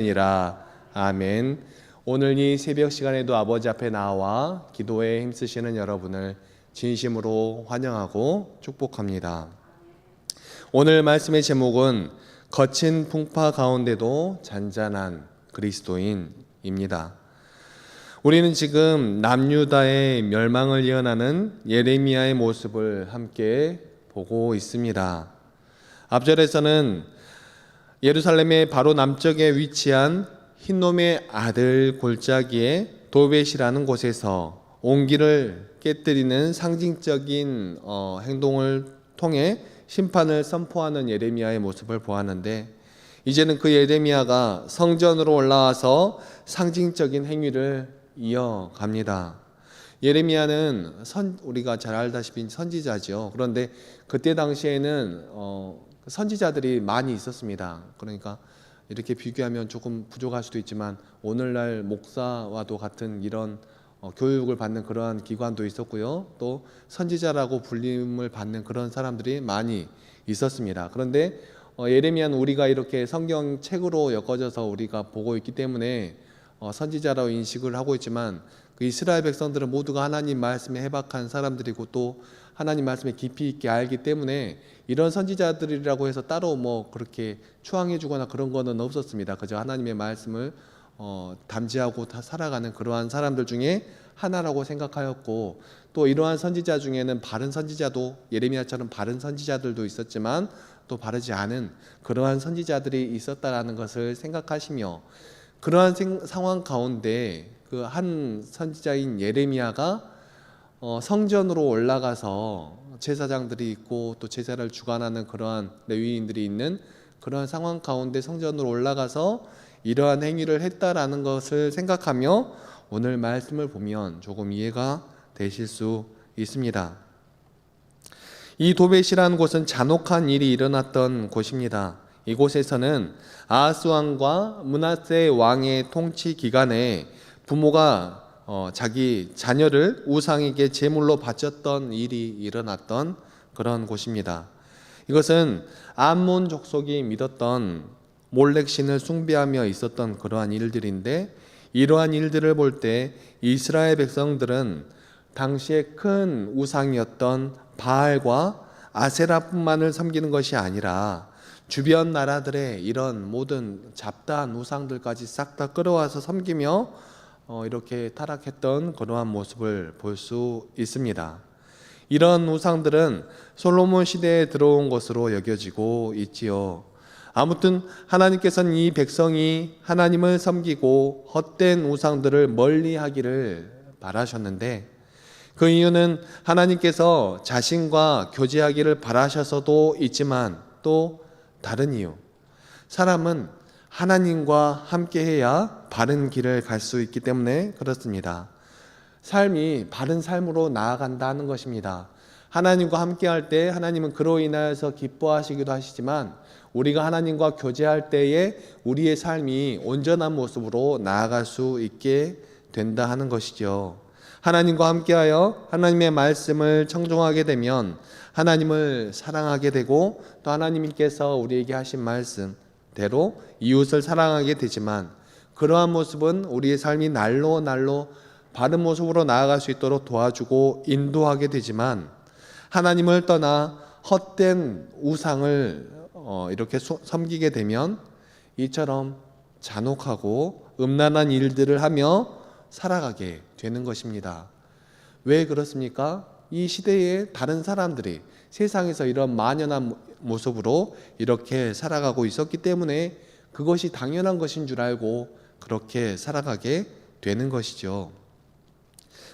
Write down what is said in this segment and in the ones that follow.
이라 아멘. 오늘 이 새벽 시간에도 아버지 앞에 나와 기도에 힘쓰시는 여러분을 진심으로 환영하고 축복합니다. 오늘 말씀의 제목은 거친 풍파 가운데도 잔잔한 그리스도인입니다. 우리는 지금 남유다의 멸망을 예언하는 예레미야의 모습을 함께 보고 있습니다. 앞절에서는 예루살렘의 바로 남쪽에 위치한 흰놈의 아들 골짜기의 도벳이라는 곳에서 온기를 깨뜨리는 상징적인 어, 행동을 통해 심판을 선포하는 예레미야의 모습을 보았는데 이제는 그 예레미야가 성전으로 올라와서 상징적인 행위를 이어갑니다. 예레미야는 선 우리가 잘 알다시피 선지자죠. 그런데 그때 당시에는 어, 선지자들이 많이 있었습니다. 그러니까 이렇게 비교하면 조금 부족할 수도 있지만 오늘날 목사와도 같은 이런 어, 교육을 받는 그러한 기관도 있었고요. 또 선지자라고 불림을 받는 그런 사람들이 많이 있었습니다. 그런데 어, 예레미야는 우리가 이렇게 성경 책으로 엮어져서 우리가 보고 있기 때문에 어, 선지자라고 인식을 하고 있지만 그 이스라엘 백성들은 모두가 하나님 말씀에 해박한 사람들이고 또 하나님 말씀에 깊이 있게 알기 때문에 이런 선지자들이라고 해서 따로 뭐 그렇게 추앙해 주거나 그런 거는 없었습니다. 그저 하나님의 말씀을 어, 담지하고 다 살아가는 그러한 사람들 중에 하나라고 생각하였고 또 이러한 선지자 중에는 바른 선지자도 예레미야처럼 바른 선지자들도 있었지만 또 바르지 않은 그러한 선지자들이 있었다라는 것을 생각하시며 그러한 생, 상황 가운데 그 한 선지자인 예레미야가 어, 성전으로 올라가서 제사장들이 있고 또 제사를 주관하는 그러한 레위인들이 있는 그러한 상황 가운데 성전으로 올라가서 이러한 행위를 했다라는 것을 생각하며 오늘 말씀을 보면 조금 이해가 되실 수 있습니다. 이 도벳이라는 곳은 잔혹한 일이 일어났던 곳입니다. 이곳에서는 아하스 왕과 문하세 왕의 통치 기간에 부모가 어, 자기 자녀를 우상에게 제물로 바쳤던 일이 일어났던 그런 곳입니다. 이것은 암몬 족속이 믿었던 몰렉 신을 숭배하며 있었던 그러한 일들인데 이러한 일들을 볼 때 이스라엘 백성들은 당시에 큰 우상이었던 바알과 아세라뿐만을 섬기는 것이 아니라 주변 나라들의 이런 모든 잡다한 우상들까지 싹 다 끌어와서 섬기며 어, 이렇게 타락했던 그러한 모습을 볼 수 있습니다. 이런 우상들은 솔로몬 시대에 들어온 것으로 여겨지고 있지요. 아무튼 하나님께서는 이 백성이 하나님을 섬기고 헛된 우상들을 멀리 하기를 바라셨는데 그 이유는 하나님께서 자신과 교제하기를 바라셔서도 있지만 또 다른 이유. 사람은 하나님과 함께 해야 바른 길을 갈 수 있기 때문에 그렇습니다. 삶이 바른 삶으로 나아간다는 것입니다. 하나님과 함께 할 때 하나님은 그로 인하여서 기뻐하시기도 하시지만 우리가 하나님과 교제할 때에 우리의 삶이 온전한 모습으로 나아갈 수 있게 된다 하는 것이죠. 하나님과 함께하여 하나님의 말씀을 청종하게 되면 하나님을 사랑하게 되고 또 하나님께서 우리에게 하신 말씀 대로 이웃을 사랑하게 되지만 그러한 모습은 우리의 삶이 날로 날로 바른 모습으로 나아갈 수 있도록 도와주고 인도하게 되지만 하나님을 떠나 헛된 우상을 어, 이렇게 섬기게 되면 이처럼 잔혹하고 음란한 일들을 하며 살아가게 되는 것입니다. 왜 그렇습니까? 이 시대에 다른 사람들이 세상에서 이런 만연한 모습으로 이렇게 살아가고 있었기 때문에 그것이 당연한 것인 줄 알고 그렇게 살아가게 되는 것이죠.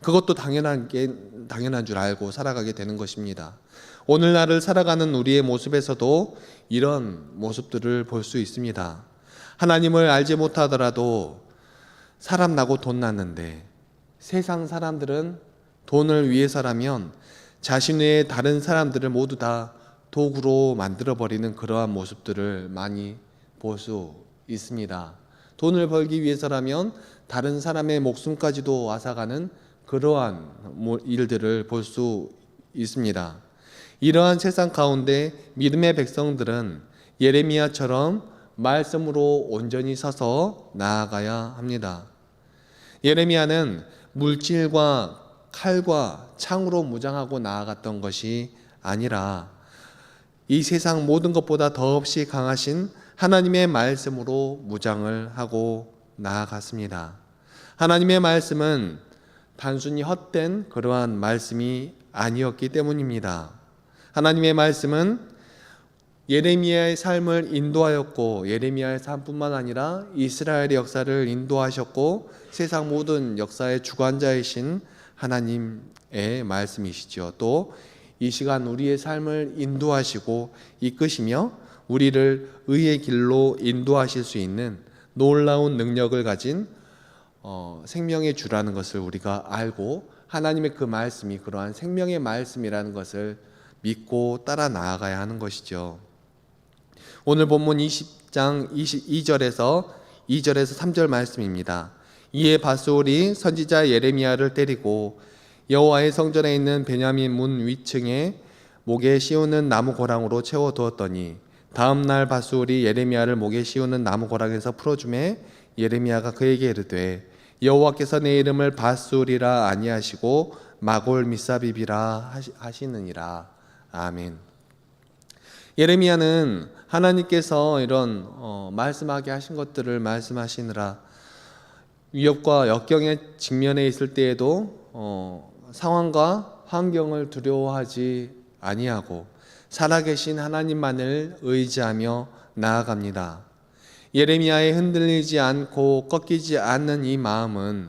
그것도 당연한 게 당연한 줄 알고 살아가게 되는 것입니다. 오늘날을 살아가는 우리의 모습에서도 이런 모습들을 볼 수 있습니다. 하나님을 알지 못하더라도 사람 나고 돈 났는데 세상 사람들은 돈을 위해서라면 자신 외의 다른 사람들을 모두 다 도구로 만들어 버리는 그러한 모습들을 많이 볼 수 있습니다. 돈을 벌기 위해서라면 다른 사람의 목숨까지도 앗아가는 그러한 일들을 볼 수 있습니다. 이러한 세상 가운데 믿음의 백성들은 예레미야처럼 말씀으로 온전히 서서 나아가야 합니다. 예레미야는 물질과 칼과 창으로 무장하고 나아갔던 것이 아니라 이 세상 모든 것보다 더없이 강하신 하나님의 말씀으로 무장을 하고 나아갔습니다. 하나님의 말씀은 단순히 헛된 그러한 말씀이 아니었기 때문입니다. 하나님의 말씀은 예레미야의 삶을 인도하였고 예레미야의 삶뿐만 아니라 이스라엘의 역사를 인도하셨고 세상 모든 역사의 주관자이신 하나님의 말씀이시죠. 또이 시간 우리의 삶을 인도하시고 이끄시며 우리를 의의 길로 인도하실 수 있는 놀라운 능력을 가진 어, 생명의 주라는 것을 우리가 알고 하나님의 그 말씀이 그러한 생명의 말씀이라는 것을 믿고 따라 나아가야 하는 것이죠. 오늘 본문 20장 22절에서 2절에서 3절 말씀입니다. 이에 바스올이 선지자 예레미야를 때리고 여호와의 성전에 있는 베냐민 문 위층에 목에 씌우는 나무 고랑으로 채워 두었더니 다음 날 바스올이 예레미야를 목에 씌우는 나무 고랑에서 풀어주매 예레미야가 그에게 이르되 여호와께서 내 이름을 바스올이라 아니하시고 마골 미사비비라 하시느니라 아멘. 예레미야는 하나님께서 이런 어, 말씀하게 하신 것들을 말씀하시느라 위협과 역경에 직면해 있을 때에도 어, 상황과 환경을 두려워하지 아니하고 살아계신 하나님만을 의지하며 나아갑니다. 예레미야의 흔들리지 않고 꺾이지 않는 이 마음은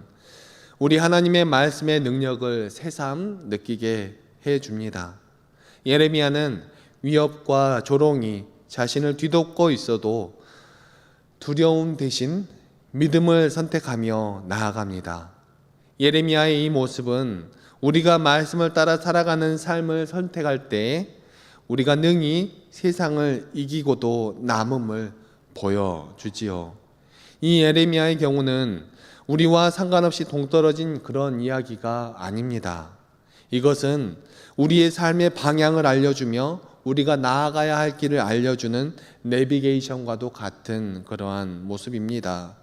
우리 하나님의 말씀의 능력을 새삼 느끼게 해 줍니다. 예레미야는 위협과 조롱이 자신을 뒤덮고 있어도 두려움 대신 믿음을 선택하며 나아갑니다. 예레미야의 이 모습은 우리가 말씀을 따라 살아가는 삶을 선택할 때 우리가 능히 세상을 이기고도 남음을 보여주지요. 이 예레미야의 경우는 우리와 상관없이 동떨어진 그런 이야기가 아닙니다. 이것은 우리의 삶의 방향을 알려주며 우리가 나아가야 할 길을 알려주는 내비게이션과도 같은 그러한 모습입니다.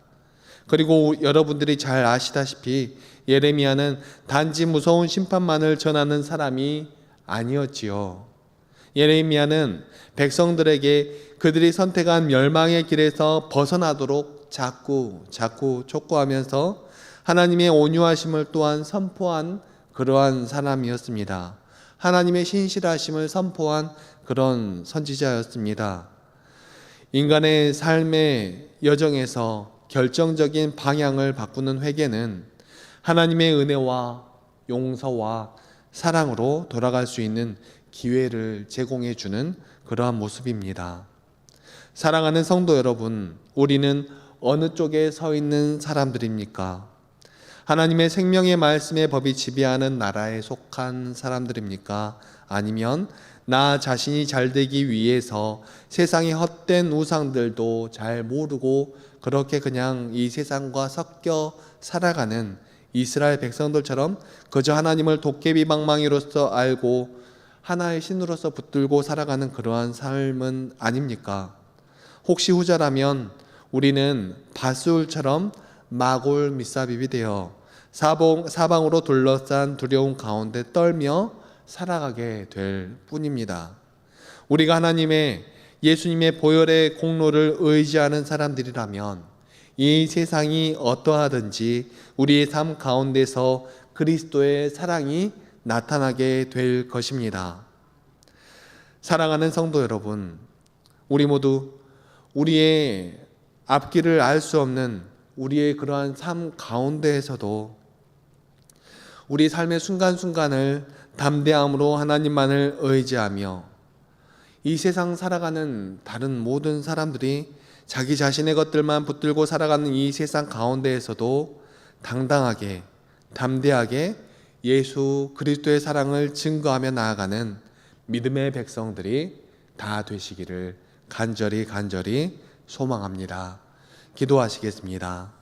그리고 여러분들이 잘 아시다시피 예레미야는 단지 무서운 심판만을 전하는 사람이 아니었지요. 예레미야는 백성들에게 그들이 선택한 멸망의 길에서 벗어나도록 자꾸 자꾸 촉구하면서 하나님의 온유하심을 또한 선포한 그러한 사람이었습니다. 하나님의 신실하심을 선포한 그런 선지자였습니다. 인간의 삶의 여정에서 결정적인 방향을 바꾸는 회개는 하나님의 은혜와 용서와 사랑으로 돌아갈 수 있는 기회를 제공해 주는 그러한 모습입니다. 사랑하는 성도 여러분, 우리는 어느 쪽에 서 있는 사람들입니까? 하나님의 생명의 말씀의 법이 지배하는 나라에 속한 사람들입니까? 아니면 나 자신이 잘 되기 위해서 세상의 헛된 우상들도 잘 모르고 그렇게 그냥 이 세상과 섞여 살아가는 이스라엘 백성들처럼 그저 하나님을 도깨비 방망이로서 알고 하나의 신으로서 붙들고 살아가는 그러한 삶은 아닙니까? 혹시 후자라면 우리는 바술처럼 마골 밑삽입이 되어 사방, 사방으로 둘러싼 두려움 가운데 떨며 살아가게 될 뿐입니다. 우리가 하나님의 예수님의 보혈의 공로를 의지하는 사람들이라면 이 세상이 어떠하든지 우리의 삶 가운데서 그리스도의 사랑이 나타나게 될 것입니다. 사랑하는 성도 여러분, 우리 모두 우리의 앞길을 알 수 없는 우리의 그러한 삶 가운데에서도 우리 삶의 순간순간을 담대함으로 하나님만을 의지하며 이 세상 살아가는 다른 모든 사람들이 자기 자신의 것들만 붙들고 살아가는 이 세상 가운데에서도 당당하게 담대하게 예수 그리스도의 사랑을 증거하며 나아가는 믿음의 백성들이 다 되시기를 간절히 간절히 소망합니다. 기도하시겠습니다.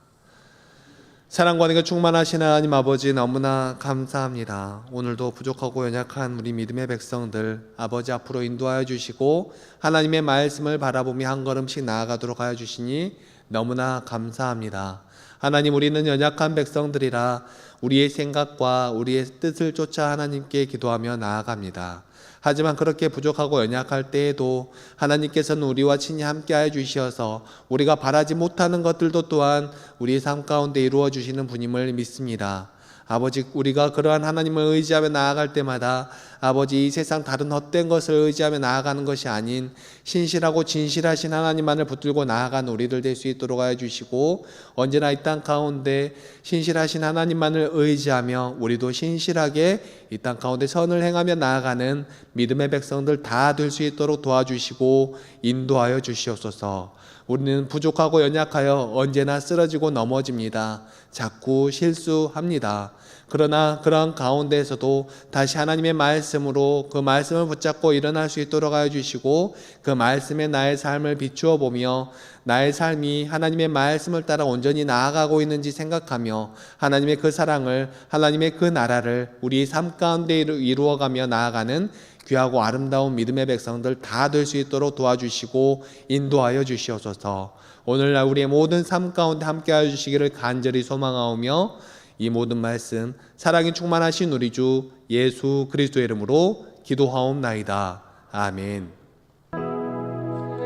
사랑과 은혜가 충만하신 하나님 아버지 너무나 감사합니다. 오늘도 부족하고 연약한 우리 믿음의 백성들 아버지 앞으로 인도하여 주시고 하나님의 말씀을 바라보며 한 걸음씩 나아가도록 하여 주시니 너무나 감사합니다. 하나님 우리는 연약한 백성들이라 우리의 생각과 우리의 뜻을 쫓아 하나님께 기도하며 나아갑니다. 하지만 그렇게 부족하고 연약할 때에도 하나님께서는 우리와 친히 함께하여 주시어서 우리가 바라지 못하는 것들도 또한 우리의 삶 가운데 이루어 주시는 분임을 믿습니다. 아버지 우리가 그러한 하나님을 의지하며 나아갈 때마다 아버지 이 세상 다른 헛된 것을 의지하며 나아가는 것이 아닌 신실하고 진실하신 하나님만을 붙들고 나아가는 우리들 될 수 있도록 하여 주시고 언제나 이 땅 가운데 신실하신 하나님만을 의지하며 우리도 신실하게 이 땅 가운데 선을 행하며 나아가는 믿음의 백성들 다 될 수 있도록 도와주시고 인도하여 주시옵소서. 우리는 부족하고 연약하여 언제나 쓰러지고 넘어집니다. 자꾸 실수합니다. 그러나 그러한 가운데에서도 다시 하나님의 말씀으로 그 말씀을 붙잡고 일어날 수 있도록 하여 주시고 그 말씀에 나의 삶을 비추어 보며 나의 삶이 하나님의 말씀을 따라 온전히 나아가고 있는지 생각하며 하나님의 그 사랑을 하나님의 그 나라를 우리 삶 가운데 이루- 이루어가며 나아가는 귀하고 아름다운 믿음의 백성들 다 될 수 있도록 도와주시고 인도하여 주시옵소서. 오늘날 우리의 모든 삶 가운데 함께하여 주시기를 간절히 소망하오며 이 모든 말씀 사랑이 충만하신 우리 주 예수 그리스도의 이름으로 기도하옵나이다. 아멘.